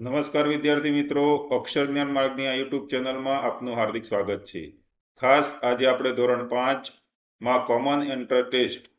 નમસ્કાર વિદ્યાર્થી મિત્રો, અક્ષર જ્ઞાન માર્ગની આ યુટ્યુબ ચેનલમાં આપનું હાર્દિક સ્વાગત છે. ખાસ આજે આપણે ધોરણ પાંચમાં કોમન એન્ટર ટેસ્ટ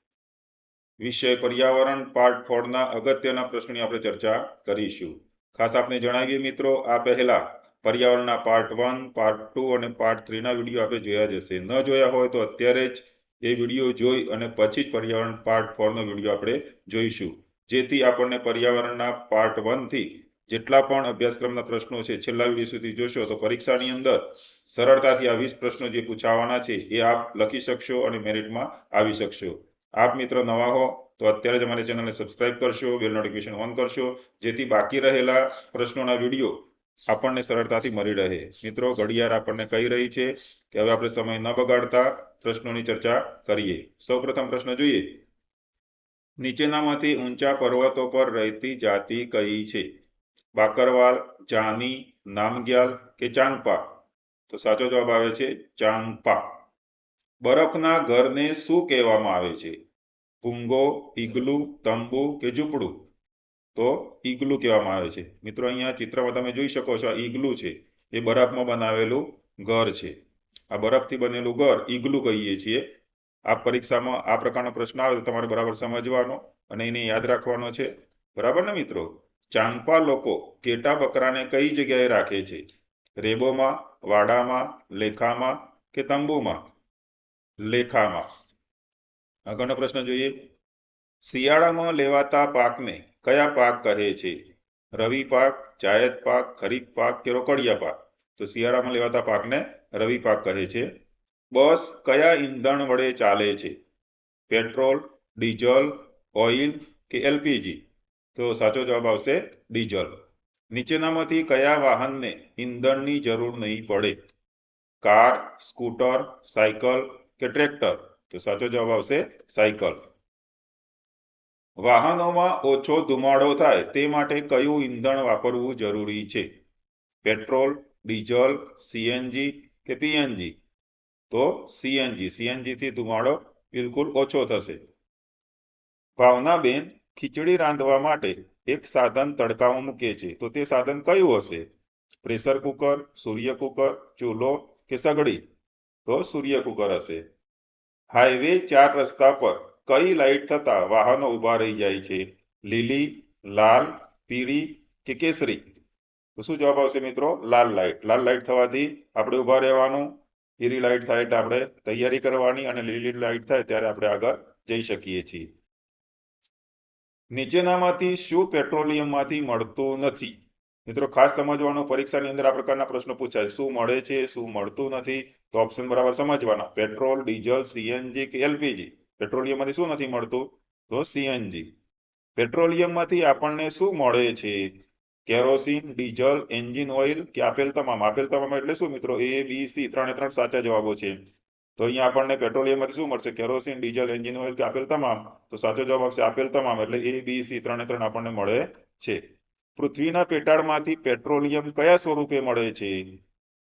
વિષય પર્યાવરણ પાર્ટ ફોરના અગત્યના પ્રશ્નોની આપણે ચર્ચા કરીશું. ખાસ આપને જણાવીએ મિત્રો, આ પહેલા પર્યાવરણના પાર્ટ વન પાર્ટ ટુ અને પાર્ટ થ્રીના વીડિયો આપણે જોયા જશે ન જોયા હોય તો અત્યારે જ એ વીડિયો જોઈ અને પછી જ પર્યાવરણ પાર્ટ ફોરનો વીડિયો આપણે જોઈશું. જેથી આપણને પર્યાવરણના પાર્ટ વનથી જેટલા પણ અભ્યાસક્રમના પ્રશ્નો છે, છેલ્લા વીડિયો સુધી જોશો તો પરીક્ષાની અંદર સરળતાથી આ વીસ પ્રશ્નો જે પૂછાવાના છે, એ આપ લખી શકશો અને મેરિટમાં આવી શકશો. આપ મિત્ર નવા હો તો અત્યારે જ અમારી ચેનલને સબસ્ક્રાઇબ કરશો, બેલ નોટિફિકેશન ઓન કરશો, જેથી બાકી રહેલા પ્રશ્નોના વીડિયો આપણને સરળતાથી મળી રહે. મિત્રો, ઘડિયાળ આપણને કહી રહી છે કે હવે આપણે સમય ન બગાડતા પ્રશ્નોની ચર્ચા કરીએ. સૌપ્રથમ પ્રશ્ન જોઈએ. નીચેનામાંથી ઊંચા પર્વતો પર રહેતી જાતિ કઈ છે? બાકરવાલ જાની, નામગ્યાલ કે ચાંગપા? તો સાચો જવાબ આવે છે ચાંગપા. બરફના ઘરને શું કહેવામાં આવે છે? પૂંગો ઈગલુ, તંબુ કે ઝૂંપડું? તો ઈગલુ કહેવામાં આવે છે. મિત્રો, અહીંયા ચિત્રમાં તમે જોઈ શકો છો ઈગલુ છે. એ બરફમાં બનાવેલું ઘર છે. આ બરફથી બનેલું ઘર ઈગલુ કહીએ છીએ. આ પરીક્ષામાં આ પ્રકારનો પ્રશ્ન આવે તો તમારે બરાબર સમજવાનો અને એને યાદ રાખવાનો છે. બરાબર ને મિત્રો? ચાંગપા લોકો કેટા બકરાને કઈ જગ્યાએ રાખે છે? રેબોમાં, વાડામાં, લેખામાં કે તંબુમાં? લેખામાં. આગળનો પ્રશ્ન જોઈએ. શિયાળામાં લેવાતા પાકને કયા પાક કહે છે? રવિ પાક, જાયદ પાક, ખરીફ પાક કે રોકડિયા પાક? તો શિયાળામાં લેવાતા પાકને રવિ પાક કહે છે. બસ કયા ઈંધણ વડે ચાલે છે? પેટ્રોલ, ડીઝલ, ઓઇલ કે એલપીજી? તો સાચો જવાબ આવશે ડીઝલ. નીચેનામાંથી કયા વાહનને ઈંધણની જરૂર નહીં પડે? કાર, સ્કૂટર, સાયકલ કે ટ્રેક્ટર? તો સાચો જવાબ આવશે સાયકલ. વાહનોમાં ઓછો ધુમાડો થાય તે માટે કયું ઈંધણ વાપરવું જરૂરી છે? પેટ્રોલ, ડીઝલ, સીએનજી કે પીએનજી? તો સીએનજી. સીએનજી થી ધુમાડો બિલકુલ ઓછો થશે. ભાવનાબેન ખીચડી રાંધવા માટે એક સાધન તડકામાં મૂકે છે તો તે સાધન કયું હશે? પ્રેશર કુકર, સૂર્ય કુકર, ચૂલો કે સગડી? તો સૂર્ય કુકર હશે. હાઈવે ચાર રસ્તા પર કઈ લાઈટ થતા વાહનો ઊભા રહી જાય છે? લીલી, લાલ, પીળી કે કેસરી? તો શું જવાબ આવશે મિત્રો? લાલ લાઈટ. લાલ લાઈટ થવાથી આપણે ઊભા રહેવાનું, પીળી લાઈટ થાય એટલે આપણે તૈયારી કરવાની અને લીલી લાઈટ થાય ત્યારે આપણે આગળ જઈ શકીએ છીએ. નીચેનામાંથી શું પેટ્રોલિયમમાંથી મળતું નથી? મિત્રો, ખાસ સમજવાનો, પરીક્ષાની અંદર આ પ્રકારના પ્રશ્નો પૂછાય. શું મળે છે, શું મળતું નથી? તો ઓપ્શન બરાબર સમજવાના. પેટ્રોલ, ડીઝલ, સીએનજી કે એલપીજી? પેટ્રોલિયમમાંથી શું નથી મળતું? તો સીએનજી. પેટ્રોલિયમમાંથી આપણને શું મળે છે? કેરોસીન, ડીઝલ, એન્જિન ઓઇલ કે આપેલ તમામ? આપેલ તમામ એટલે શું મિત્રો? એ બી સી ત્રણે ત્રણ સાચા જવાબો છે. તો અહીંયા આપણને પેટ્રોલિયમમાંથી શું મળશે? કેરોસીન, ડીઝલ, એન્જિન ઓઇલ કે આપેલ તમામ? તો સાચો જવાબ આવશે આપેલ તમામ. એટલે એ બી સી ત્રણે ત્રણ આપણને મળે છે. પૃથ્વીના પેટાળમાંથી પેટ્રોલિયમ કયા સ્વરૂપે મળે છે?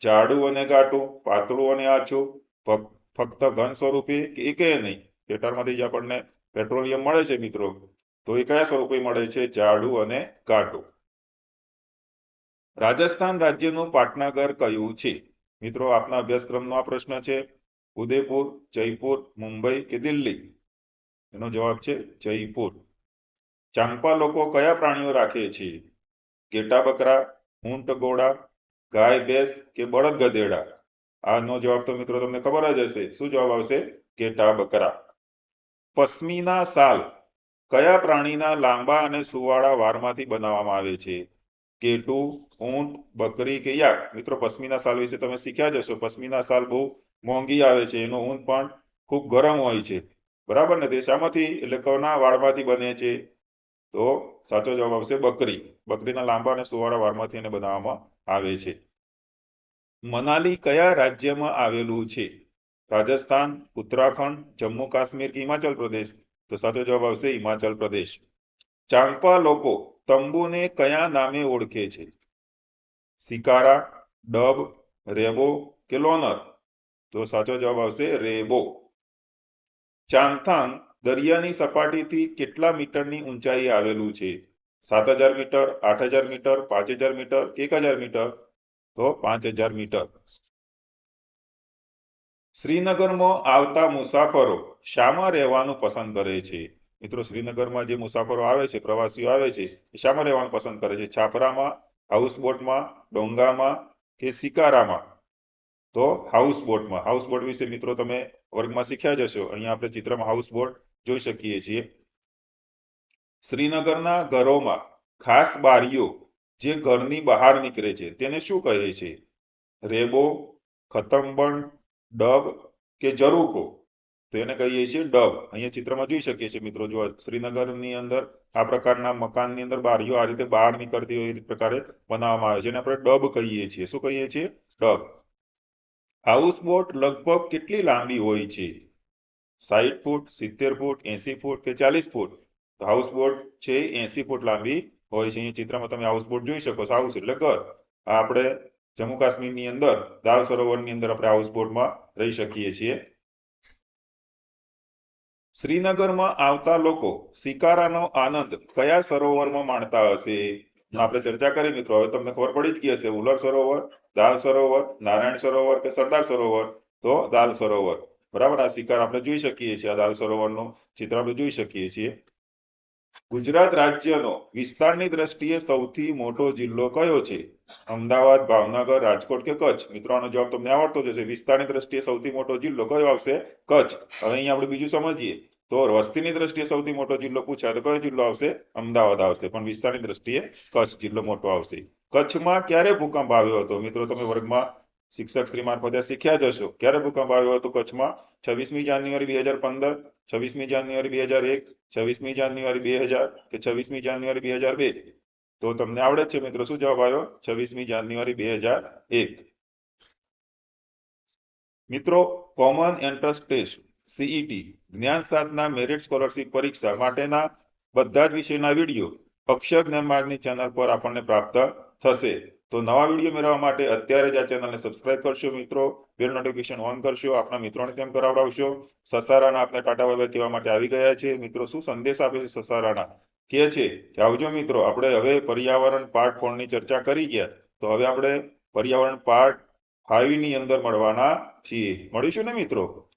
જાડું અને ઘાટું પાતળું અને આછું ફક્ત ઘન સ્વરૂપે કે એકે નહીં? પેટાળમાંથી જે આપણને પેટ્રોલિયમ મળે છે મિત્રો. તો એ કયા સ્વરૂપે મળે છે? જાડું અને ઘાટું રાજસ્થાન રાજ્યનું પાટનગર કયું છે? મિત્રો, આપના અભ્યાસક્રમનો આ પ્રશ્ન છે. ઉદયપુર, જયપુર, મુંબઈ કે દિલ્હી? એનો જવાબ છે જયપુર. ચાંપા લોકો કયા પ્રાણીઓ રાખે છે? ઘેટા બકરા, ઊંટ, ઘોડા, ગાય, ભેંસ કે બળદ ગધેડા? આનો જવાબ તો મિત્રો તમને ખબર જ હશે. શું જવાબ આવશે? ઘેટા બકરા. પશ્મીના સાલ કયા પ્રાણીના લાંબા અને સુવાળા વારમાંથી બનાવવામાં આવે છે? કેટુ ઊંટ, બકરી કે યાક? મિત્રો, પશ્મીના સાલ વિશે તમે શીખ્યા જશો પશ્મીના સાલ બહુ મોંઘી આવે છે, એનો ઊન પણ ખૂબ ગરમ હોય છે. બરાબર ને? તે શામાંથી? એટલે કોના વાળમાંથી બને છે? તો સાચો જવાબ આવશે બકરી. બકરીના લાંબા અને સુવાળા વાળમાંથી એને બનાવવામાં આવે છે. મનાલી કયા રાજ્યમાં આવેલું છે? રાજસ્થાન, ઉત્તરાખંડ, જમ્મુ કાશ્મીર કે હિમાચલ પ્રદેશ? તો સાચો જવાબ આવશે હિમાચલ પ્રદેશ. ચાંપા લોકો તંબુને કયા નામે ઓળખે છે? સિકારા, ડબ રેબો કે લોનર? તો સાચો જવાબ આવશે રેબો. ચાંગથાંગ દરિયાની સપાટીથી કેટલા મીટરની ઊંચાઈએ આવેલું છે? સાત હજાર મીટર, આઠ હજાર મીટર, પાંચ હજાર મીટર, એક હજાર મીટર? તો પાંચ હજાર મીટર. શ્રીનગરમાં આવતા મુસાફરો શામાં રહેવાનું પસંદ કરે છે? મિત્રો, શ્રીનગરમાં જે મુસાફરો આવે છે, પ્રવાસીઓ આવે છે, એ શામાં રહેવાનું પસંદ કરે છે? છાપરામાં હાઉસબોટમાં ડોંગામાં કે સિકારામાં તો હાઉસબોટમાં હાઉસબોટ વિશે મિત્રો તમે વર્ગમાં શીખ્યા જ અહીંયા આપણે ચિત્રમાં હાઉસબોટ જોઈ શકીએ છીએ. શ્રીનગરના ઘરોમાં ખાસ બારીઓ જે ઘરની બહાર નીકળે છે, તેને શું કહે છે? રેબો ખતમબણ ડબ કે જરૂકો? તો એને કહીએ છીએ ડબ. અહીંયા ચિત્રમાં જોઈ શકીએ છીએ મિત્રો. જો શ્રીનગરની અંદર આ પ્રકારના મકાનની અંદર બારીઓ આ રીતે બહાર નીકળતી હોય એ પ્રકારે બનાવવામાં આવે છે. એને આપણે ડબ કહીએ છીએ. શું કહીએ છીએ? ડબ. હાઉસબોટ લગભગ કેટલી લાંબી હોય છે? સાહીઠ ફૂટ, સિત્તેર ફૂટ, એસી ફૂટ કે ચાલીસ ફૂટ? તો હાઉસબોટ છે એસી ફૂટ લાંબી હોય છે. ચિત્રમાં તમે હાઉસબોટ જોઈ શકો છો. હાઉસ એટલે ઘર. આપણે જમ્મુ કાશ્મીરની અંદર દાલ સરોવરની અંદર આપણે હાઉસબોટમાં રહી શકીએ છીએ. શ્રીનગરમાં આવતા લોકો શિકારાનો આનંદ કયા સરોવરમાં માણતા હશે? આપણે ચર્ચા કરી મિત્રો. હવે તમને ખબર પડી જ હશે, ઉલર સરોવર, દાલ સરોવર, નારાયણ સરોવર કે સરદાર સરોવર? તો દાલ સરોવર. બરાબર? આ શિકાર આપણે જોઈ શકીએ છીએ. આ દાલ સરોવરનું ચિત્ર આપણે જોઈ શકીએ છીએ. ગુજરાત રાજ્યનો વિસ્તારની દ્રષ્ટિએ સૌથી મોટો જિલ્લો કયો છે? અમદાવાદ, ભાવનગર, રાજકોટ કે કચ્છ? મિત્રો, આનો જવાબ તમને આવડતો જ હશે. વિસ્તારની દ્રષ્ટિએ સૌથી મોટો જિલ્લો કયો આવશે? કચ્છ. હવે અહીંયા આપણે બીજું સમજીએ. તો વસ્તીની દ્રષ્ટિએ સૌથી મોટો જિલ્લો પૂછાય તો કયો જિલ્લો આવશે? અમદાવાદ આવશે. પણ વિસ્તારની દ્રષ્ટિએ કચ્છ જિલ્લો મોટો આવશે. કચ્છમાં ક્યારે ભૂકંપ આવ્યો હતો? મિત્રો, તમે વર્ગમાં શિક્ષક શ્રી મારફતે શીખ્યા જ ક્યારે ભૂકંપ આવ્યો હતો કચ્છમાં? છવ્વીસમી જાન્યુઆરી બે હજાર પંદર, છવ્વીસમી જાન્યુઆરી બે હજાર એક, છવ્વીસમી જાન્યુઆરી બે હજાર કે છવ્વીસમી જાન્યુઆરી બે હજાર બે? તો તમને આવડે છે મિત્રો, શું જવાબ આવ્યો? છવ્વીસમી જાન્યુઆરી બે હજાર એક. મિત્રો કોમન એન્ટ્રન્સ ટેસ્ટ સીઈટી જ્ઞાન સાધના મેરિટ સ્કોલરશીપ પરીક્ષા માટેના બધા જ વિષયના વીડિયો અક્ષર જ્ઞાન ચેનલ પર આપણને પ્રાપ્ત થશે. તો નવા વીડિયો મેળવવા માટે અત્યારે જ આ ચેનલને સબસ્ક્રાઇબ કરશો મિત્રો. બેલ નોટિફિકેશન ઓન કરશો. આપના મિત્રોને તેમ કરાવડાવશો. સસારાના આપને ટાટા બાબા કહેવા માટે આવી ગયા છે. મિત્રો, શું સંદેશ આપે છે સસારાના? કે છે કે, આવજો મિત્રો, આપણે હવે પર્યાવરણ પાર્ટ ફોરની ચર્ચા કરી ગયા. તો હવે આપણે પર્યાવરણ પાર્ટ ફાઈવની અંદર મળવાના છીએ. મળીશું ને મિત્રો?